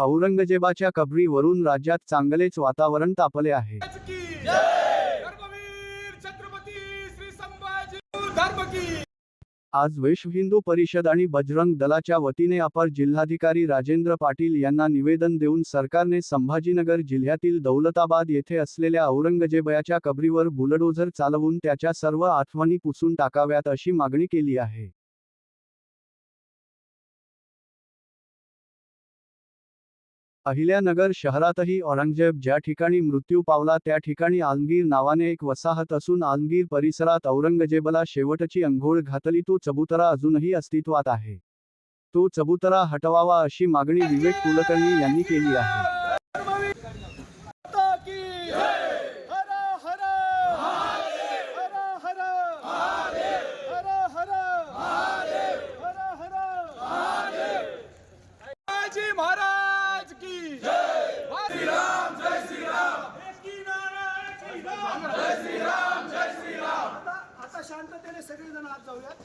औरंगजेबाच्या कबरीवरून राज्यात चांगलेच वातावरण तापले आहे. आज विश्व हिंदू परिषद आणि बजरंग दलाच्या वतीने अपर जिल्हाधिकारी राजेंद्र पाटील यांना निवेदन देऊन सरकारने संभाजीनगर जिल्ह्यातील दौलताबाद येथे असलेल्या औरंगजेबयाच्या कबरीवर बुलडोझर चालवून त्याच्या सर्व आठवणी पुसून टाकाव्यात अशी मागणी केली आहे. अहिल्यानगर शहरातही औरंगजेब ज्या ठिकाणी मृत्यू पावला त्या ठिकाणी आलमगीर नावाने एक वसाहत असून आलमगीर परिसरात औरंगजेबला शेवटची अंघोळ घातली. तो चबुतरा अजूनही अस्तित्वात आहे. तो चबुतरा हटवावा अशी मागणी विवेक कुलकर्णी यांनी केली आहे. सगळेजण आज जाऊयात.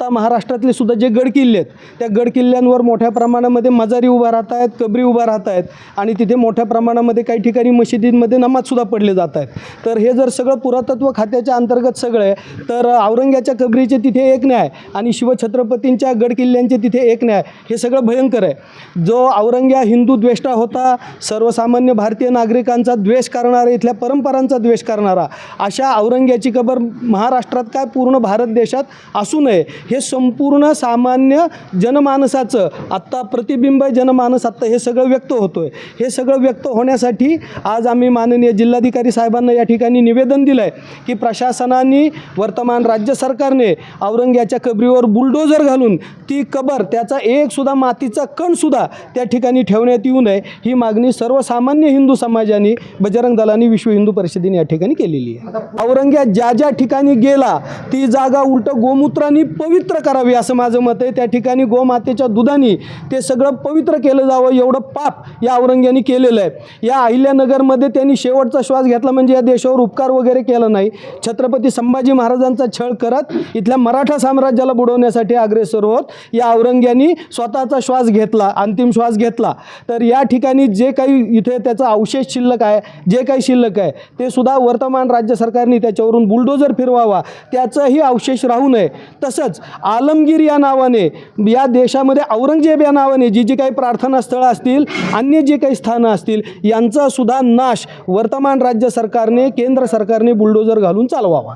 आता महाराष्ट्रातले सुद्धा जे गड किल्ले आहेत त्या गड किल्ल्यांवर मोठ्या प्रमाणामध्ये मजारी उभा राहत आहेत कबरी उभा राहत आहेत आणि तिथे मोठ्या प्रमाणामध्ये काही ठिकाणी मशिदींमध्ये नमाजसुद्धा पडले जात आहेत. तर हे जर सगळं पुरातत्व खात्याच्या अंतर्गत सगळं आहे तर औरंग्याच्या कबरीचे तिथे एक न्याय आणि शिवछत्रपतींच्या गड किल्ल्यांचे तिथे एक न्याय हे सगळं भयंकर आहे. जो औरंग्या हिंदू द्वेष्टा होता सर्वसामान्य भारतीय नागरिकांचा द्वेष करणारा इथल्या परंपरांचा द्वेष करणारा अशा औरंग्याची कबर महाराष्ट्रात काय पूर्ण भारत देशात असू नये हे संपूर्ण सामान्य जनमानसाचं आत्ता प्रतिबिंब जनमानस आत्ता हे सगळं व्यक्त होतो आहे हे सगळं व्यक्त होण्यासाठी आज आम्ही माननीय जिल्हाधिकारी साहेबांना या ठिकाणी निवेदन दिलं आहे की प्रशासनाने वर्तमान राज्य सरकारने औरंग्याच्या कबरीवर बुलडोजर घालून ती कबर त्याचा एकसुद्धा मातीचा कणसुद्धा त्या ठिकाणी ठेवण्यात येऊ नये ही मागणी सर्वसामान्य हिंदू समाजाने बजरंग दलाने विश्व हिंदू परिषदेने या ठिकाणी केलेली आहे. औरंग्या ज्या ज्या ठिकाणी गेला ती जागा उलट गोमूत्राने पवित्र पवित्र करावी असं माझं मत आहे. त्या ठिकाणी गोमातेच्या दुधाने ते सगळं पवित्र केलं जावं एवढं पाप या औरंग्याने केलेलं आहे. या अहिल्यानगरमध्ये त्यांनी शेवटचा श्वास घेतला म्हणजे या देशावर उपकार वगैरे केला नाही. छत्रपती संभाजी महाराजांचा छळ करत इथल्या मराठा साम्राज्याला बुडवण्यासाठी अग्रेसर होत या औरंग्यानी स्वतःचा श्वास घेतला अंतिम श्वास घेतला. तर या ठिकाणी जे काही इथे त्याचा अवशेष शिल्लक आहे जे काही शिल्लक आहे ते सुद्धा वर्तमान राज्य सरकारने त्याच्यावरून बुलडोजर फिरवावा त्याचाही अवशेष राहू नये. तसंच आलमगीर या नावाने या देशामध्ये औरंगजेब या नावाने जी जी काही प्रार्थना स्थळं असतील अन्य जे काही स्थानं असतील यांचा सुद्धा नाश वर्तमान राज्य सरकारने केंद्र सरकारने बुलडोजर घालून चालवावा.